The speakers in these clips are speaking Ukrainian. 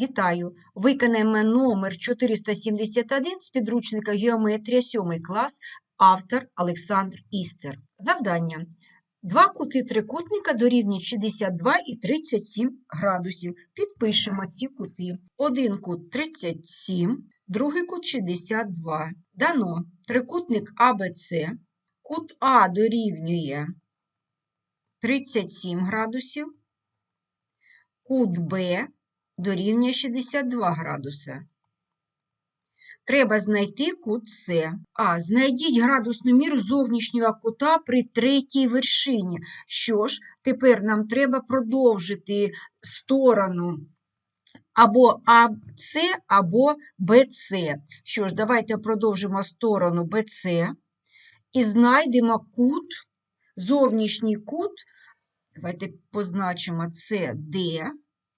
Вітаю! Виконаємо номер 471 з підручника Геометрія 7 клас, автор Олександр Істер. Завдання. Два кути трикутника дорівнюють 62 і 37 градусів. Підпишемо ці кути. Один кут 37, другий кут 62. Дано трикутник АБЦ. Кут А дорівнює 37 градусів, кут Б дорівнює 62 градуса. Треба знайти кут С. А. Знайдіть градусну міру зовнішнього кута при третій вершині. Що ж, тепер нам треба продовжити сторону або АС, або БЦ. Що ж, давайте продовжимо сторону БЦ і знайдемо кут, зовнішній кут. Давайте позначимо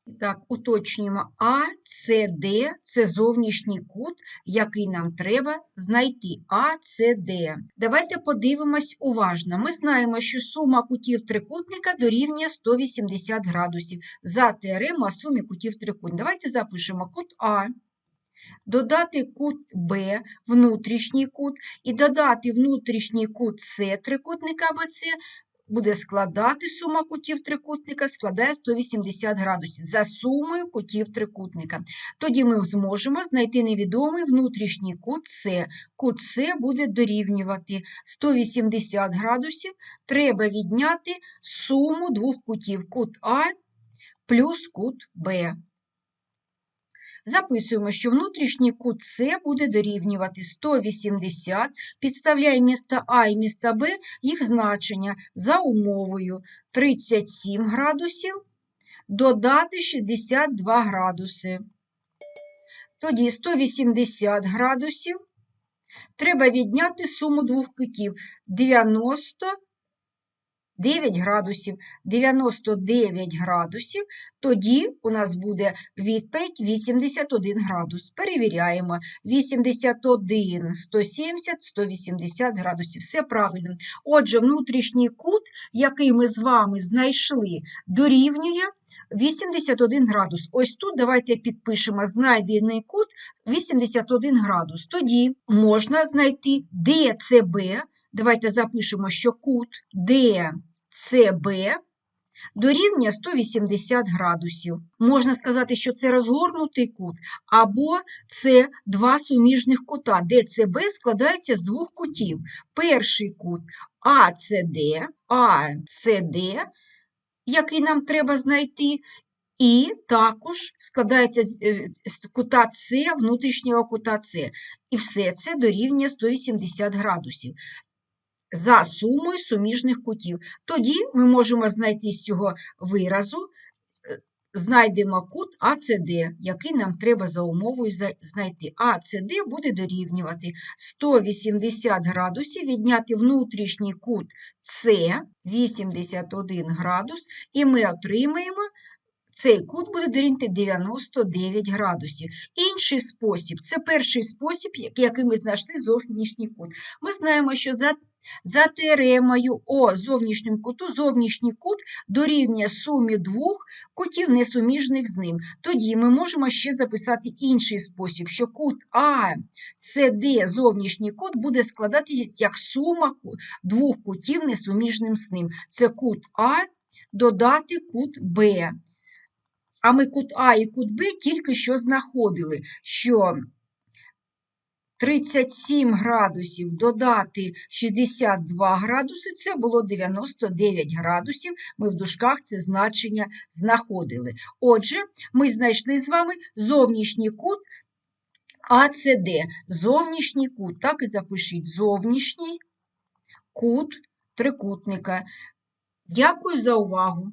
СД. Так, уточнюємо АЦД це зовнішній кут, який нам треба знайти. АЦД. Давайте подивимось уважно. Ми знаємо, що сума кутів трикутника дорівнює 180 градусів за теоремою о сумі кутів трикутника. Давайте запишемо кут А. Додати кут Б, внутрішній кут, і додати внутрішній кут С трикутника АБЦ буде складати сума кутів трикутника, складає 180 градусів за сумою кутів трикутника. Тоді ми зможемо знайти невідомий внутрішній кут С. Кут С буде дорівнювати 180 градусів. Треба відняти суму двох кутів кут А плюс кут Б. Записуємо, що внутрішній кут С буде дорівнювати 180, підставляємо місто А і місто Б їх значення за умовою 37 градусів, додати 62 градуси. Тоді 180 градусів. Треба відняти суму двох кутів 90 9 градусів, 99 градусів, тоді у нас буде відповідь 81 градус. Перевіряємо. 81, 170, 180 градусів. Все правильно. Отже, внутрішній кут, який ми з вами знайшли, дорівнює 81 градус. Ось тут давайте підпишемо знайдений кут 81 градус. Тоді можна знайти ДЦБ. Давайте запишемо, що кут ДЦБ дорівнює 180 градусів. Можна сказати, що це розгорнутий кут, або це два суміжних кута. ДЦБ складається з двох кутів. Перший кут АЦД, АЦД, який нам треба знайти, і також складається з кута С, внутрішнього кута С. І все це дорівнює 180 градусів за сумою суміжних кутів. Тоді ми можемо знайти з цього виразу, знайдемо кут АЦД, який нам треба за умовою знайти. АЦД буде дорівнювати 180 градусів, відняти внутрішній кут С 81 градус, і ми отримаємо цей кут буде дорівнювати 99 градусів. Інший спосіб це перший спосіб, який ми знайшли зовнішній кут. Ми знаємо, що за за теоремою О зовнішньому куту зовнішній кут дорівнює сумі двох кутів несуміжних з ним. Тоді ми можемо ще записати інший спосіб, що кут А, СД, зовнішній кут буде складатися як сума двох кутів несуміжним з ним. Це кут А додати кут Б. А ми кут А і кут Б тільки що знаходили, що 37 градусів додати 62 градуси, це було 99 градусів, ми в дужках це значення знаходили. Отже, ми знайшли з вами зовнішній кут АЦД. Зовнішній кут, так і запишіть, зовнішній кут трикутника. Дякую за увагу!